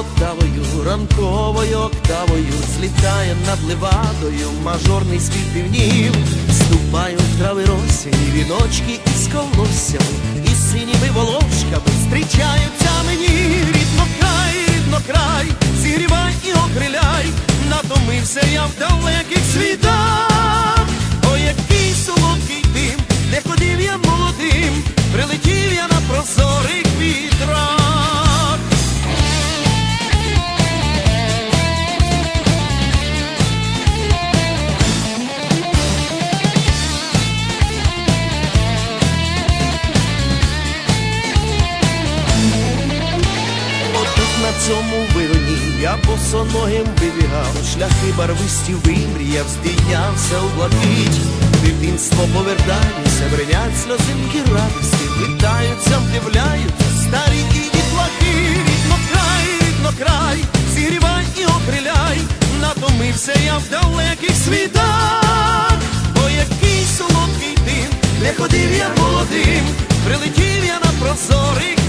октавою, ранковою октавою, злітає над левадою мажорний спів півнів, в трави росі, віночки із колоссями, і синіми волошками зустрічаються босоногим вибігав, шляхи барвисті вимріяв, здійнявся у блакить. Дитинство повертається, бринять сльозинки радості, питаються, вдивляються, старі і дітлахи, рідно край, рідно край, зігрівай і окриляй, натомився я в далеких світах, о який солодкий дим, де ходив я молодим, прилетів я на прозорих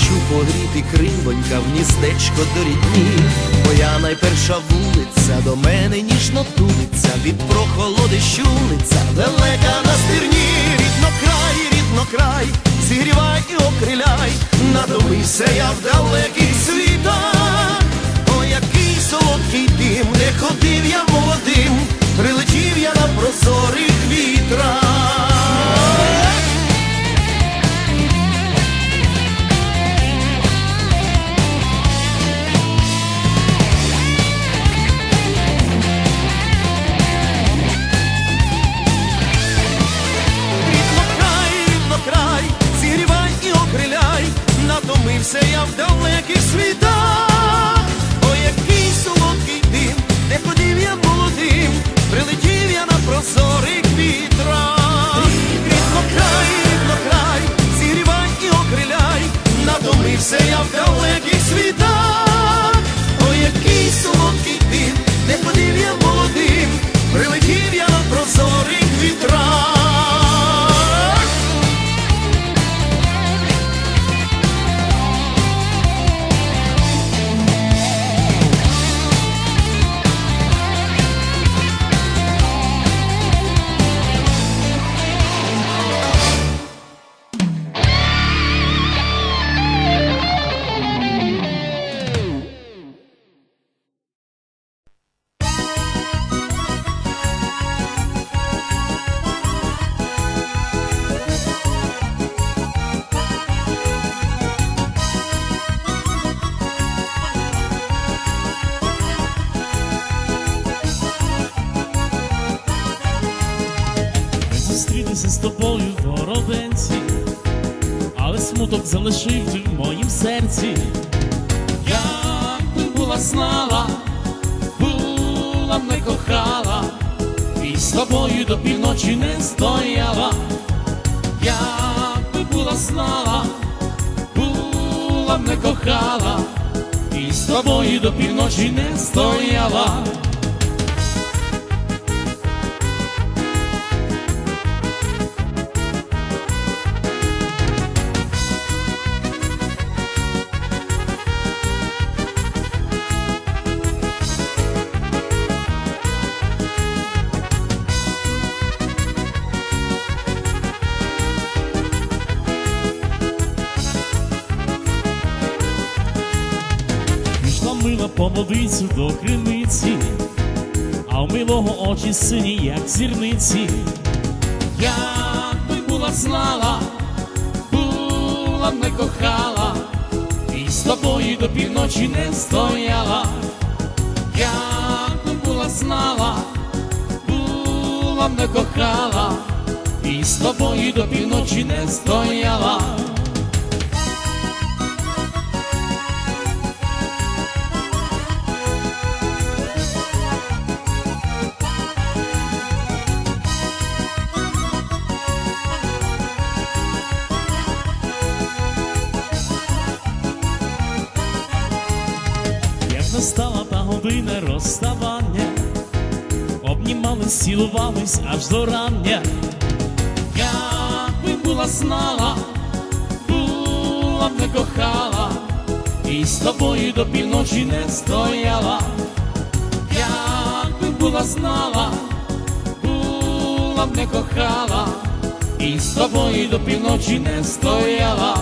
лечу погріти кривонька в гніздечко до рідні. Моя найперша вулиця до мене ніжно тулиться, від прохолоди щулиця, далека на стерні, рідно край, рідно край, зігрівай і окриляй, надомився я в далеких світах, о який солодкий дим, не ходив я молодим, прилетів я на прозорих вітрах. Далеких світах, о який солодкий дим, не ходив я молодим, прилетів я на прозорих вітрах. Рідно край, рідно край, зігрівай і окриляй, натомився я в далеких світах, смуток залишив ти в моїм серці. Як би була знала, була б не кохала, і з тобою до півночі не стояла. Як би була знала, була б не кохала, і з тобою до півночі не стояла. Пішла по водицю до криниці, а в милого очі сині, як зірниці. Як би була знала, була б не кохала, і з тобою до півночі не стояла. Як би була знала, була б не кохала, і з тобою до півночі не стояла. Настала та година розставання, обнімались, цілувались аж до рання. Як би була знала, була б не кохала, і з тобою до півночі не стояла, як би була знала, була б не кохала, і з тобою до півночі не стояла.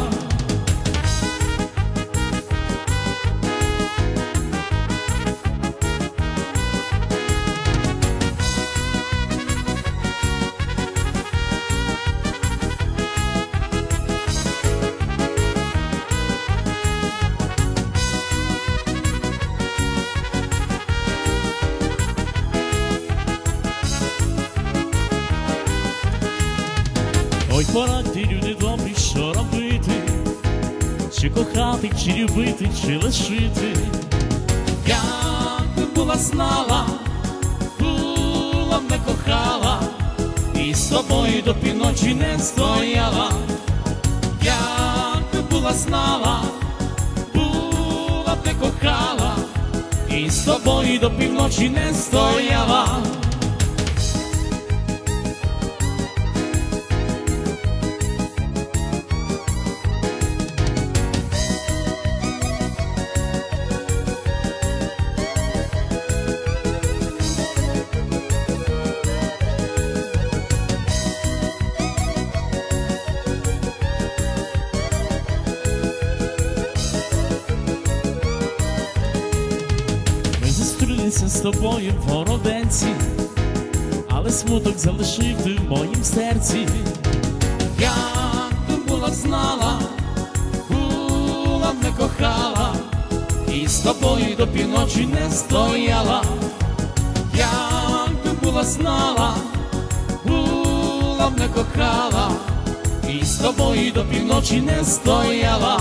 Чи кохати, чи любити, чи лишити. Як була знала, була б не кохала, і з тобою до півночі не стояла. Як була знала, була б не кохала, і з тобою до півночі не стояла. З тобою в городенці, але смуток залишив ти в моїм серці. Як би була знала, була б не кохала, і з тобою до півночі не стояла. Як би була знала, була б не кохала, і з тобою до півночі не стояла.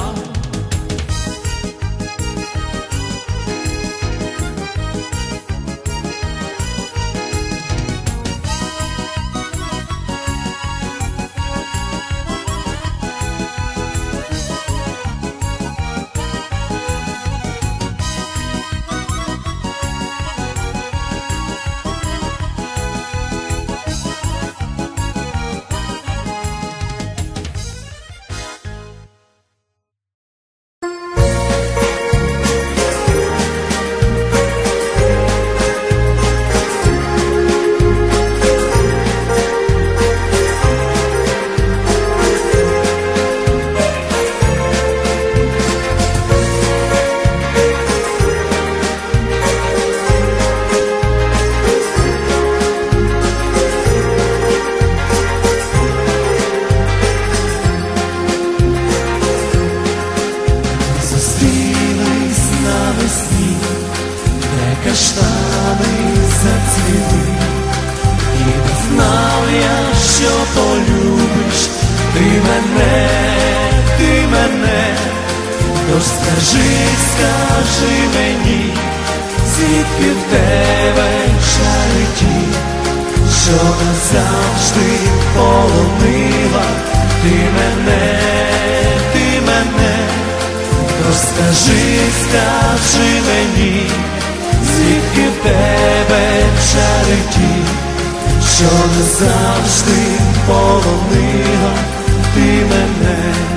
Скажи, скажи мені, звідки в тебе чариті, що назавжди полонила ти мене, ти мене. Розкажи, скажи мені, звідки в тебе чариті, що не завжди полонила ти мене.